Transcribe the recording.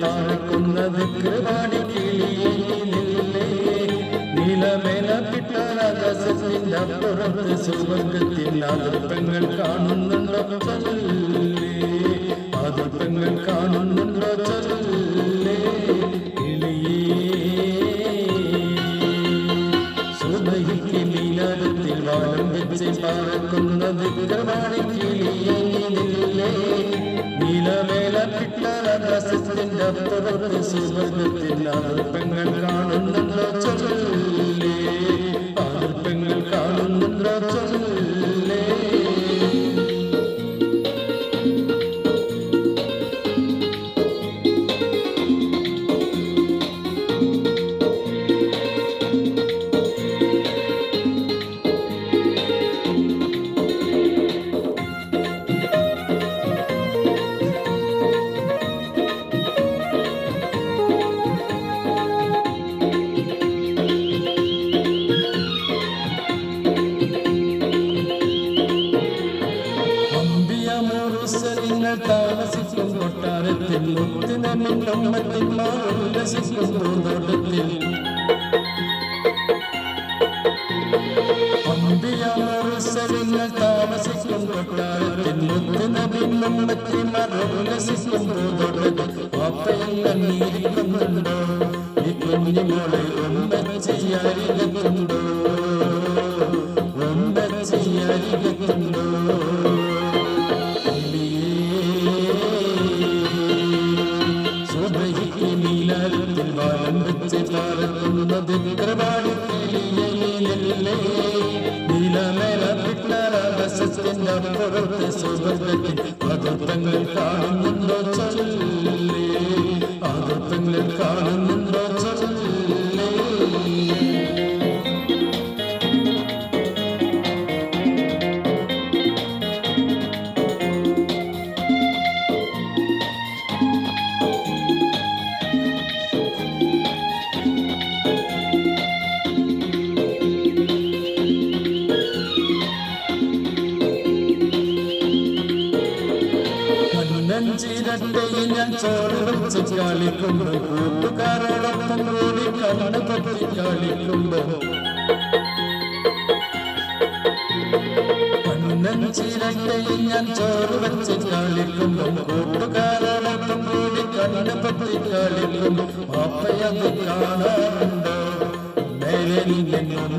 താഴ്ക്കുന്നത് കൃപാടി കിളിയിലെ നിലമേല കിട്ടാൻ ആകാശത്തിന്റെ അപ്പുറത്ത് സുവർഗത്തിൽ അതിർത്തങ്ങൾ കാണുന്നുണ്ടോ വെച്ച് പറക്കുന്ന വിക്രമാണി കിളിയങ്ങിനില്ലേ നീലമേല കിട്ടാകാശത്തിന്റെ അപ്പുറത്ത് സുവർഗത്തിൽ അതിർപ്പങ്ങൾ കാണുന്നുണ്ടോ ചൊല്ലേ. അമ്പിയമൂറുസലിങ്ങൾ താമസിക്കും കൊട്ടാരത്തിൽ മുത്തിനമ്മിന്നമ്മത്തിന്മാർ ഉല്ലസിക്കും പൂന്തോട്ടത്തിൽ അമ്പിയമൂറുസലിങ്ങൾ താമസിക്കും കൊട്ടാരത്തിൽ മുത്തിനമ്മിന്നമ്മത്തിന്മാർ ഉല്ലസിക്കും പൂന്തോട്ടത്തിൽ പാപ്പയങ്ങൾ നീരിക്കുന്നുണ്ടോ ഈ കുഞ്ഞുമോളെ ഒമ്പച്ചയ്യാരികത്തുണ്ടോ ഒമ്പച്ചയ്യാരികത്തുണ്ടോ അപ്പുറത്ത് സുവർഗത്തിൽ അതിർത്തങ്ങൾ കാണുന്നുണ്ടോ? കണ്ണഞ്ചിരട്ടയിൽ ഞാൻ ചോറ് വെച്ച് കളിക്കുമ്പോ കൂട്ടുകാരോടൊപ്പം കൂടി കണ്ണ് പറ്റി കണ്ണഞ്ചിരട്ടയിൽ ഞാൻ ചോറ് വെച്ച് കളിക്കുമ്പോ കൂട്ടുകാരോടൊപ്പം കൂടി കണ്ണ് പറ്റി കളിക്കുമ്പോ പാപ്പയത് കാണാറുണ്ടോ. മേലെ നിന്നും